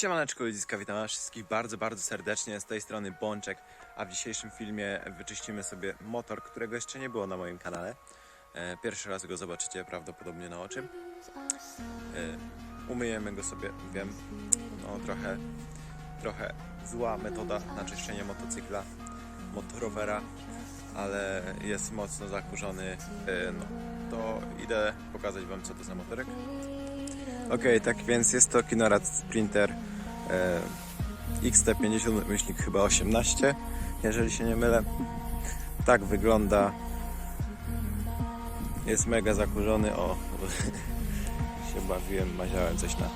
Siemaneczko ludziska, witam was wszystkich bardzo, bardzo serdecznie. Z tej strony Bączek, a w dzisiejszym filmie wyczyścimy sobie motor, którego jeszcze nie było na moim kanale. E, Pierwszy raz go zobaczycie prawdopodobnie na oczy. E, Umyjemy go sobie, wiem, no trochę, trochę zła metoda na czyszczenie motocykla, motorowera, ale jest mocno zakurzony. E, No, to idę pokazać wam co to za motorek. Okej, tak więc jest to Kinorad Sprinter XT50 myślnik chyba 18, jeżeli się nie mylę. Tak wygląda. Jest mega zakurzony. O, się bawiłem, maziałem coś na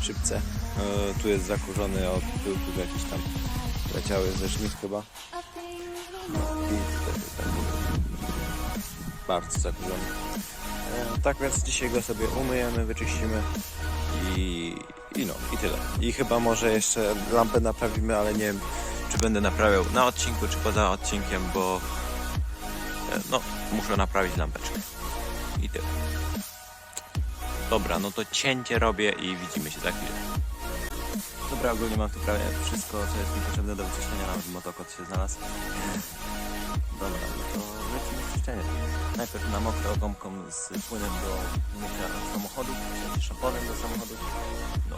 szybce. E, tu jest zakurzony od tyłków jakiś tam leciały ze żniw chyba. Bardzo zakurzony. E, Tak więc dzisiaj go sobie umyjemy, wyczyścimy i, i no, i tyle. I chyba może jeszcze lampę naprawimy, ale nie wiem, czy będę naprawiał na odcinku, czy poza odcinkiem, bo e, no, muszę naprawić lampeczkę. I tyle. Dobra, no to cięcie robię i widzimy się za chwilę. Dobra, ogólnie mam tu prawie wszystko, co jest mi potrzebne do wyczyszczenia, nawet motokot się znalazł. Dobra, no to Najpierw na mokro gąbką z płynem do mycia samochodu, sensie szamponem do samochodu. No,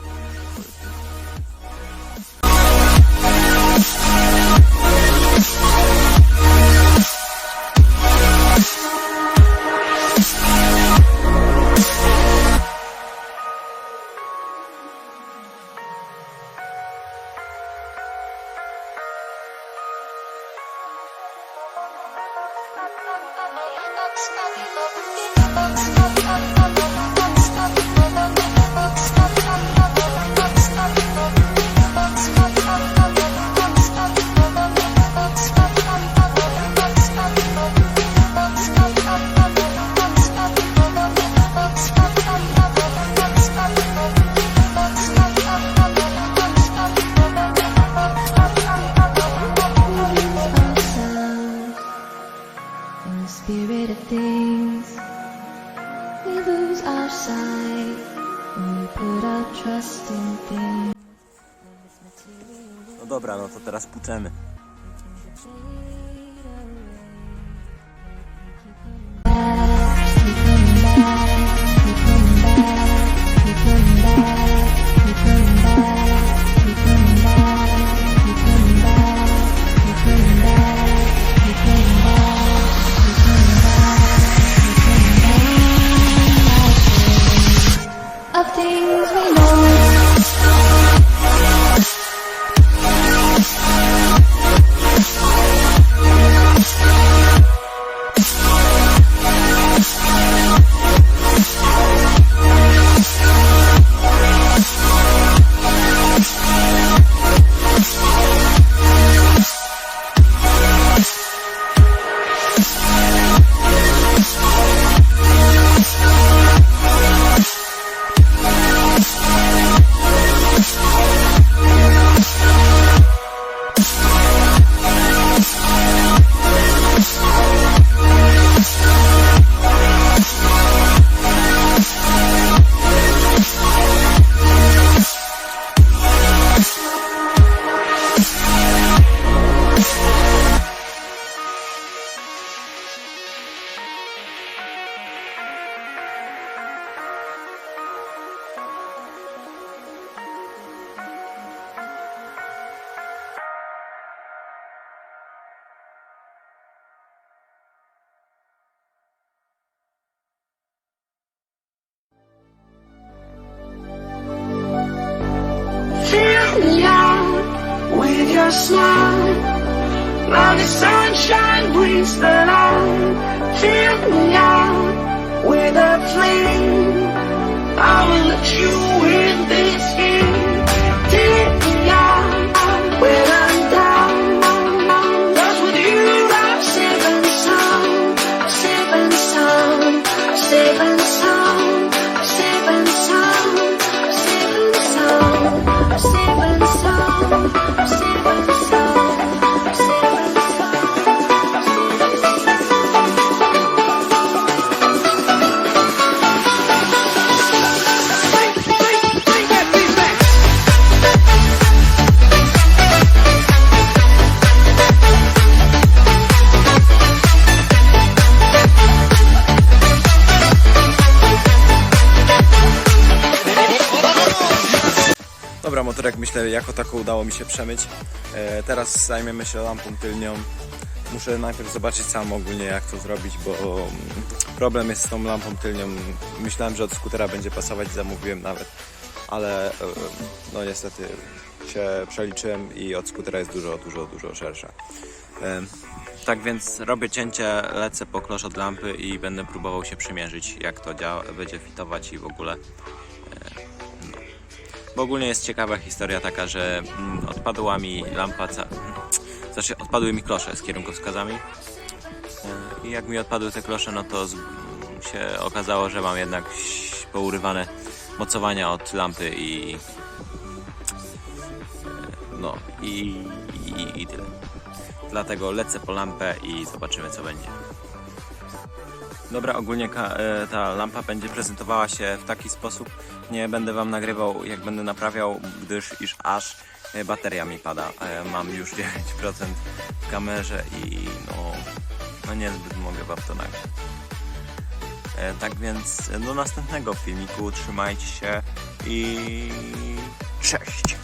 things. We lose our sight we put our trust in things. No dobra, no to teraz puczemy. Things we know. Me out with your smile. Now the sunshine brings the light. Fill me out with a flame. I will let you in this game. Take Jako tako udało mi się przemyć. E, teraz zajmiemy się lampą tylnią. Muszę najpierw zobaczyć sam ogólnie jak to zrobić, bo mm, problem jest z tą lampą tylnią. Myślałem, że od skutera będzie pasować, zamówiłem nawet, ale e, no niestety się przeliczyłem i od skutera jest dużo, dużo, dużo szersza. E, tak więc robię cięcie, lecę po klosz od lampy i będę próbował się przymierzyć, jak to działa, będzie fitować i w ogóle. Bo ogólnie jest ciekawa historia taka, że mm, odpadła mi lampa, ca... znaczy odpadły mi klosze z kierunkowskazami E, i jak mi odpadły te klosze, no to z... się okazało, że mam jednak pourywane mocowania od lampy i e, no i, i, i tyle. Dlatego lecę po lampę i zobaczymy co będzie. Dobra, ogólnie e, ta lampa będzie prezentowała się w taki sposób. Nie będę Wam nagrywał jak będę naprawiał, gdyż iż aż e, bateria mi pada. E, Mam już 9% w kamerze i no, no niezbyt mogę Wam to nagrać. Tak więc do następnego filmiku. Trzymajcie się i cześć!